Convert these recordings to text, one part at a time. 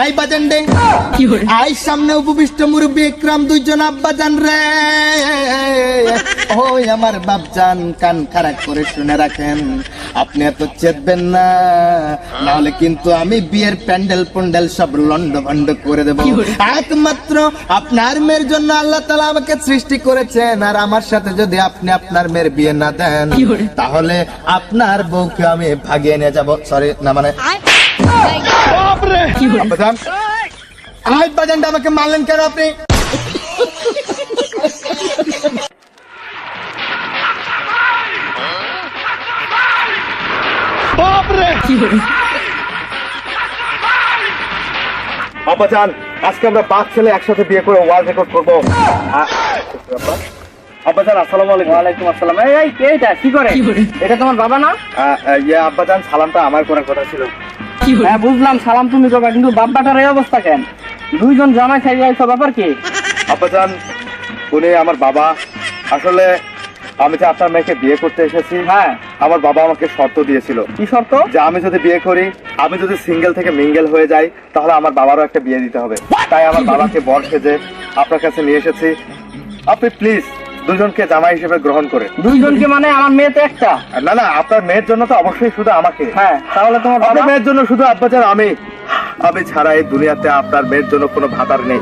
I বাজান রে। I সামনে উপবিষ্ট মুরব্বী একরাম দুইজন আব্বা জান রে। ওই আমার বাপজান কান খারাপ করে শুনে রাখেন। আপনি এত চেতবেন না। নাহলে কিন্তু আমি বিয়ের প্যান্ডেল প্যান্ডেল সব লন্ড ভন্ড করে দেব। একমাত্র আপনার মেয়ের জন্য আল্লাহ তালা আমাকে সৃষ্টি করেছেন। আর আমার সাথে যদি আপনি আপনার মেয়ের বিয়ে না দেন তাহলে আপনার বউকে আমি ভাগিয়ে নিয়ে যাব। সরি না মানে আব্বাজান আজ বাজানটা আমাকে মারলেন কেন আপনি আজকে আমরা পাঁচ ছেলে একসাথে বিয়ে করে ওয়ার্ল্ড রেকর্ড করব আব্বাজান আসসালামু আলাইকুম ওয়ালাইকুম আসসালাম এই কে এটা কি করে এটা তোমার বাবা না ইয়ে আব্বাজান সালামটা আমার করার কথা ছিল হ্যাঁ বুঝলাম সালাম তুমি করবা কিন্তু বাপ্পাটার এই অবস্থা কেন? দুইজন জামাই খাই যাইছো ব্যাপার কি? আব্বাজান উনি আমার বাবা। আসলে আমি যে আপনার মেয়েকে বিয়ে করতে এসেছি হ্যাঁ। আমার বাবা আমাকে শর্ত দিয়েছিল। কি শর্ত? যে আমি যদি বিয়ে করি আমি যদি সিঙ্গেল থেকে মিঙ্গেল হয়ে যাই তাহলে আমার বাবারও একটা বিয়ে দিতে হবে। তাই আমার বাবাকে বর সেজে আপনার কাছে নিয়ে এসেছি। আপনি প্লিজ দুজনকে জামাই হিসেবে গ্রহণ করে। দুইজনকে মানে আমার মেয়ে তো একটা। না না আপনার মেয়ের জন্য তো অবশ্যই শুধু আমাকে। হ্যাঁ তাহলে তোমার আপনার মেয়ের জন্য শুধু আব্বাজান আমি। আমি ছাড়া এই দুনিয়াতে আপনার মেয়ের জন্য কোনো ভাতার নেই।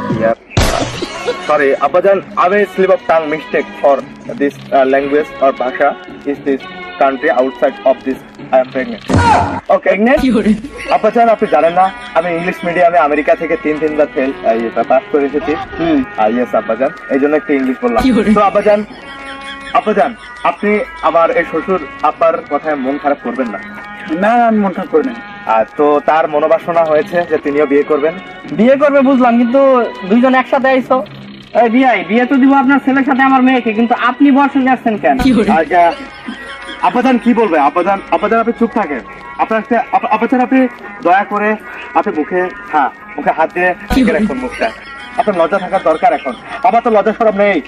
সরি আব্বাজান আমি slip of tongue mistake for this language or ভাষা। Is this country outside of this I am pregnant okay আব্বাজান আপনি জানেন না আমি ইংলিশ মিডিয়ামে আমেরিকা থেকে তিন তিনবার ফেল পাস করে এসেছি হুম ইয়েস আব্বাজান এই জন্য একটু ইংলিশ বললাম তো আপনি আমার এই শ্বশুর আব্বার কথায় মন খারাপ করবেন না না আমি মনটা করে নেই আর তো তার মনোবাসনা হয়েছে যে তিনিও বিয়ে করবেন বিয়ে করবে বুঝলাম কিন্তু দুইজন একসাথে আইছো। এই বিয়াই বিয়ে তো দিব আপনার ছেলের সাথে আমার মেয়েকে কিন্তু আপনি বর্ষে যাচ্ছেন কেন? আর আব্বাজান কি বলবে? আব্বাজান আপাদান আপনি চুপ থাকেন। আপনার একটা- আপ- আব্বাজান আপনি দয়া করে আপনি মুখে হ্যাঁ মুখে হাত দিয়ে ঢেকে রাখুন মুখটা। আপনার লজ্জা থাকার দরকার এখন। আমার তো লজ্জা সরব নেই।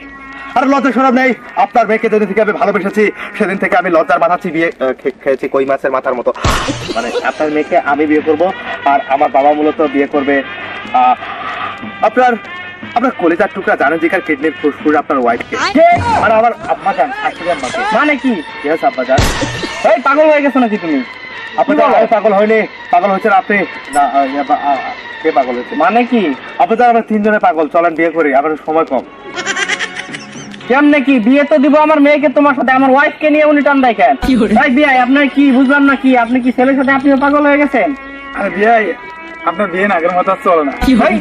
আর লজ্জা সরব নেই। আপনার মেয়েকে যেদিন থেকে আমি ভালোবেসেছি সেদিন থেকে আমি লজ্জার চিবিয়ে আহ, খেয়েছি কই মাছের মাথার মতো। মানে আপনার মেয়েকে আমি বিয়ে করব আর আমার বাবা মূলত বিয়ে করবে আপনার আপনার কলিজার টুকরা জানেন জিকার কিডনির ফুসফুস আপনার ওয়াইফকে মানে আমার আব্বা জান আসলে আম্মাকে মানে কি? ইয়েস আব্বা জান এই পাগল হয়ে গেছো নাকি তুমি? আপনি তো পাগল হয়নি। পাগল হয়েছেন আপনি না কে পাগল হয়েছে? মানে কি? আপনি তো আমরা তিনজনে পাগল। চলেন বিয়ে করি আমার সময় কম। কেমনে কি? বিয়ে তো দিব আমার মেয়েকে তোমার সাথে আমার ওয়াইফ কে নিয়ে উনি টান দেয় কেন ভাই বিয়ে আপনার কি বুঝলাম না কি? আপনি কি ছেলের সাথে আপনিও পাগল হয়ে গেছেন? আরে বিয়ে আপনার বিয়ে না আগের মতো চলে না। ভাই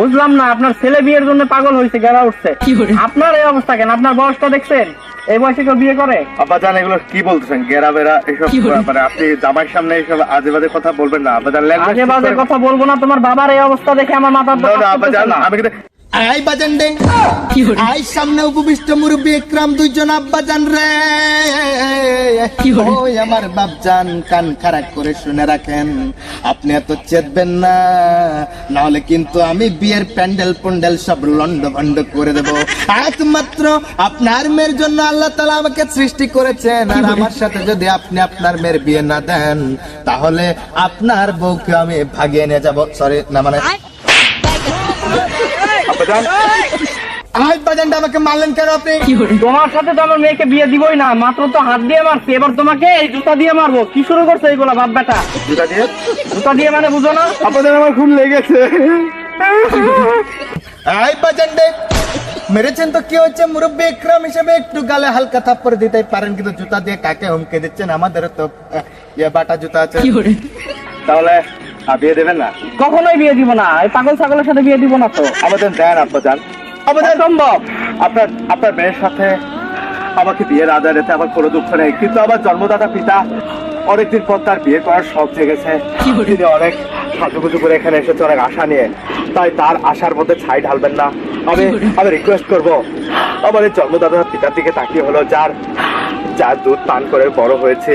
বুঝলাম না আপনার ছেলে বিয়ের জন্য পাগল হয়েছে গেলা উঠছে। আপনার এই অবস্থা কেন? আপনার বয়সটা দেখছেন? এই বয়সে কেউ বিয়ে করে? আব্বা জান এগুলো কি বলতেছেন? গেরা বেরা এসব মানে আপনি জামাই সামনে এসব আজে বাজে কথা বলবেন না। আব্বা জান আজে বাজে কথা বলব না তোমার বাবার এই অবস্থা দেখে আমার মাথা আব্বা জান আমি কিন্তু আই বাজান রে। আই সামনে উপবিষ্ট মুরব্বী একরাম দুইজন আব্বা জান রে ওই আমার বাপজান কান খারাপ করে শুনে রাখেন। আপনি এত চেতবেন না। নাহলে কিন্তু আমি বিয়ের প্যান্ডেল প্যান্ডেল সব লন্ড ভন্ড করে দেব। একমাত্র আপনার মেয়ের জন্য আল্লাহ তালা আমাকে সৃষ্টি করেছেন। আর আমার সাথে যদি আপনি আপনার মেয়ের বিয়ে না দেন তাহলে আপনার বউকে আমি ভাগিয়ে নিয়ে যাব। সরি না মানে আজ বাজানটা আমাকে মারলেন কেন আপনি? তোমার সাথে তো আমার মেয়েকে বিয়ে দিবই না মাত্র তো হাত দিয়ে মারছে এবার তোমাকে এই জুতা দিয়ে মারবো। কি শুরু করছ এইগুলা বাপ বেটা জুতা দিয়ে? জুতা দিয়ে মানে বুঝো না? জান আমার খুব লেগেছে। আই বাজান্ডে মেরেছেন তো কি হচ্ছে মুরব্বী একরাম হিসেবে একটু গালে হালকা থাপ্পড় দিতে পারেন কিন্তু জুতা দিয়ে কাকে হুমকে দিচ্ছেন? আমাদের তো ইয়ে বাটা জুতা আছে। তাহলে আহ, বিয়ে দেবেন না? কখনোই বিয়ে দিব না। এই পাগল ছাগলের সাথে বিয়ে দিব না তো। আমাদের দেন আব্বা জান আমাদের সম্ভব আপনার আপনার মেয়ের সাথে আমাকে বিয়ের আদায় রেতে আমার কোনো দুঃখ নেই। কিন্তু আমার জন্মদাতা পিতা অনেকদিন পর তার বিয়ে করার শখ জেগেছে। তিনি অনেক সাজুগুজু করে এখানে এসেছে অনেক আশা নিয়ে। তাই তার আশার মধ্যে ছাই ঢালবেন না। আমি আমি রিকোয়েস্ট করব। আমার এই জন্মদাতা পিতার দিকে তাকিয়ে হলো যার যার দুধ পান করে বড় হয়েছে।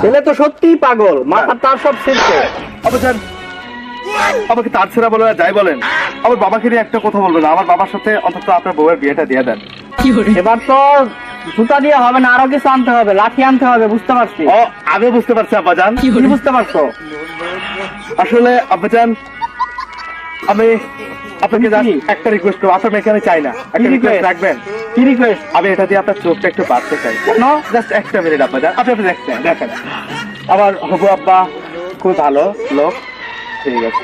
ছেলে তো সত্যিই পাগল। মাথা তার সব শেষে আবার আমাকে তার ছেড়া বলে যাই বলেন। আমার বাবাকে নিয়ে একটা কথা বলবেন আমার বাবার সাথে অন্তত আপনার বউয়ের বিয়েটা দিয়ে দেন। এবার তো জুতা দিয়ে হবে না আরও কিছু আনতে হবে লাঠি আনতে হবে বুঝতে পারছি। ও আমি বুঝতে পারছি আব্বাজান কি বুঝতে পারছ? আসলে আব্বাজান আমি আপনাকে কি? একটা রিকোয়েস্ট করব। আপনার মেয়েকে আমি চাই না। একটা রিকোয়েস্ট রাখবেন? কি রিকোয়েস্ট আমি এটা দিয়ে আপনার চোখটা একটু বাড়তে চাই। নো জাস্ট একটা মিনিট যান। আপনি আপনি দেখছেন দেখেন। আমার হবু আব্বা খুব ভালো লোক। ঠিক আছে।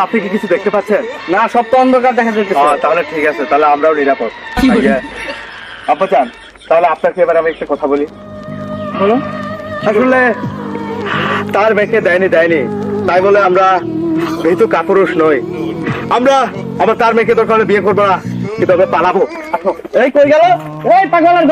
আপনি কি কিছু দেখতে পাচ্ছেন? না সব তো অন্ধকার দেখা আহ, তাহলে ঠিক আছে তাহলে আমরাও নিরাপদ। তাহলে আপনাকে এবার আমি একটা কথা বলি। বলো। আসলে তার মেয়েকে দেয়নি দেয়নি। তাই বলে আমরা যেহেতু কাপুরুষ নই আমরা আবার তার মেয়েকে দরকার বিয়ে করব না কিন্তু আমরা পালাবো। এই কই গেল? এই পাগলের